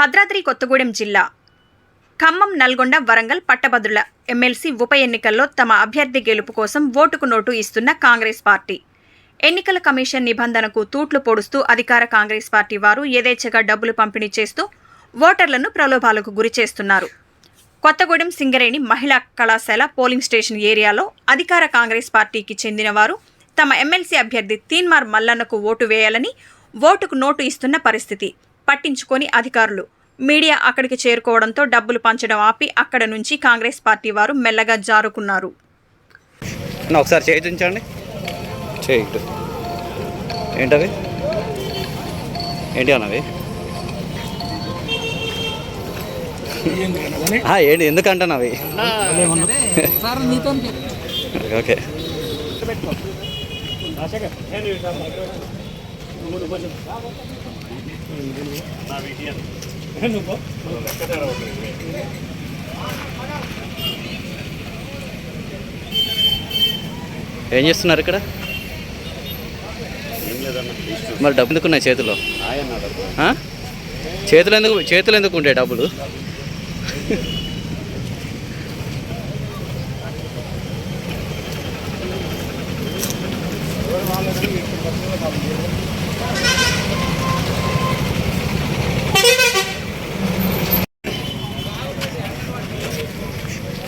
భద్రాద్రి కొత్తగూడెం జిల్లా ఖమ్మం నల్గొండ వరంగల్ పట్టభద్రుల ఎమ్మెల్సీ ఉప ఎన్నికల్లో తమ అభ్యర్థి గెలుపు కోసం ఓటుకు నోటు ఇస్తున్న కాంగ్రెస్ పార్టీ. ఎన్నికల కమిషన్ నిబంధనకు తూట్లు పొడుస్తూ అధికార కాంగ్రెస్ పార్టీ వారు యథేచ్ఛగా డబ్బులు పంపిణీ చేస్తూ ఓటర్లను ప్రలోభాలకు గురి చేస్తున్నారు. కొత్తగూడెం సింగరేణి మహిళా కళాశాల పోలింగ్ స్టేషన్ ఏరియాలో అధికార కాంగ్రెస్ పార్టీకి చెందిన వారు తమ ఎమ్మెల్సీ అభ్యర్థి తీన్మార్ మల్లన్నకు ఓటు వేయాలని ఓటుకు నోటు ఇస్తున్న పరిస్థితి. పట్టించుకొని అధికారులు. మీడియా అక్కడికి చేరుకోవడంతో డబ్బులు పంచడం ఆపి అక్కడ నుంచి కాంగ్రెస్ పార్టీ వారు మెల్లగా జారుకున్నారు. ఒకసారి చేయి దించండి చేయి ఇటు. ఏంటవి ఏంటి అన్నవి ఆ, ఏంటి ఎందుకంటున్నవి? సార్ ఏం చేస్తున్నారు ఇక్కడ? మరి డబ్బు ఎందుకున్నాయి చేతిలో? ఆ? చేతులు ఎందుకు చేతులు ఎందుకు ఉంటాయి డబ్బులు?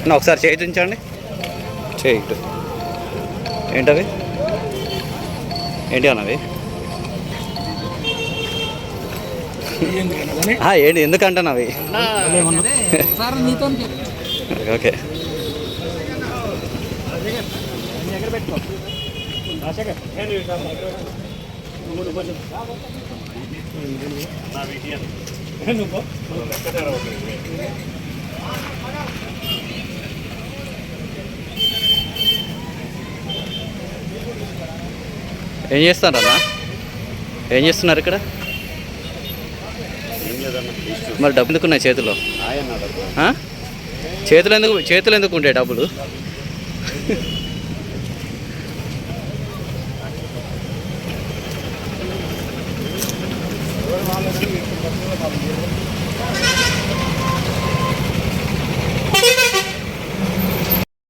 అన్న ఒకసారి చేయి దించండి చేయి ఏంటవి? ఏంటి అన్నవి? ఏంటి? ఎందుకంటున్నవి? సార్ నీతో ఏం ఏం చేస్తారన్నా ఏం చేస్తున్నారు ఇక్కడ? మరి డబ్బు ఎందుకున్నాయి చేతిలో? చేతులు ఎందుకు చేతులు ఎందుకు ఉంటాయి డబ్బులు?